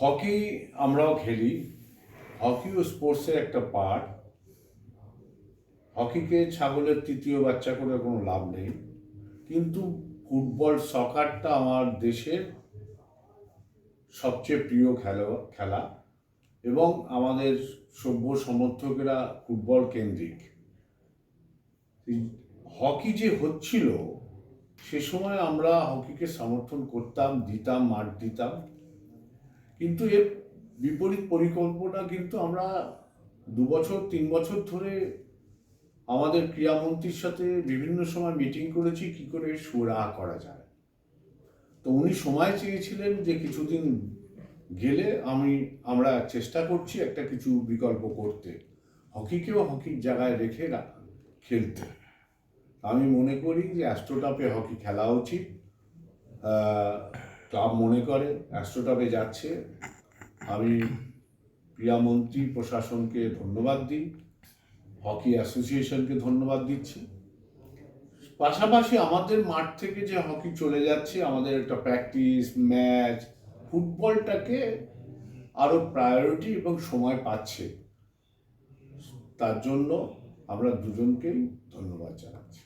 Hockey আমরাও খেলি। হকিও স্পোর্টসের একটা পার্ট। হকিকে ছাগলের তৃতীয় বাচ্চা করে কোনো লাভ নেই। কিন্তু ফুটবল, সকারটা আমার দেশের সবচেয়ে প্রিয় খেলা খেলা এবং আমাদের সভ্য সমর্থকেরা ফুটবল কেন্দ্রিক। হকি যে হচ্ছিল, সে সময় আমরা হকিকে সমর্থন করতাম, দিতাম মাঠ দিতাম। কিন্তু এর বিপরীত পরিকল্পনা কিন্তু আমরা দু বছর, তিন বছর ধরে আমাদের ক্রীড়ামন্ত্রীর সাথে বিভিন্ন সময় মিটিং করেছি কি করে সুরাহা করা যায়। তো উনি সময় চেয়েছিলেন যে কিছুদিন গেলে আমি, আমরা চেষ্টা করছি একটা কিছু বিকল্প করতে। হকিকেও হকির জায়গায় রেখে খেলতে। আমি মনে করি যে অ্যাস্ট্রোটাপে হকি খেলা উচিত। ক্লাব মনে করে অ্যাস্ট্রোটাপে যাচ্ছে। আমি ক্রীড়ামন্ত্রী প্রশাসনকে ধন্যবাদ দিই, হকি অ্যাসোসিয়েশনকে ধন্যবাদ দিচ্ছি। পাশাপাশি আমাদের মাঠ থেকে যে হকি চলে যাচ্ছে, আমাদের একটা প্র্যাকটিস, ম্যাচ, ফুটবলটাকে আরও প্রায়োরিটি এবং সময় পাচ্ছে। তার জন্য আমরা দুজনকেই ধন্যবাদ জানাচ্ছি।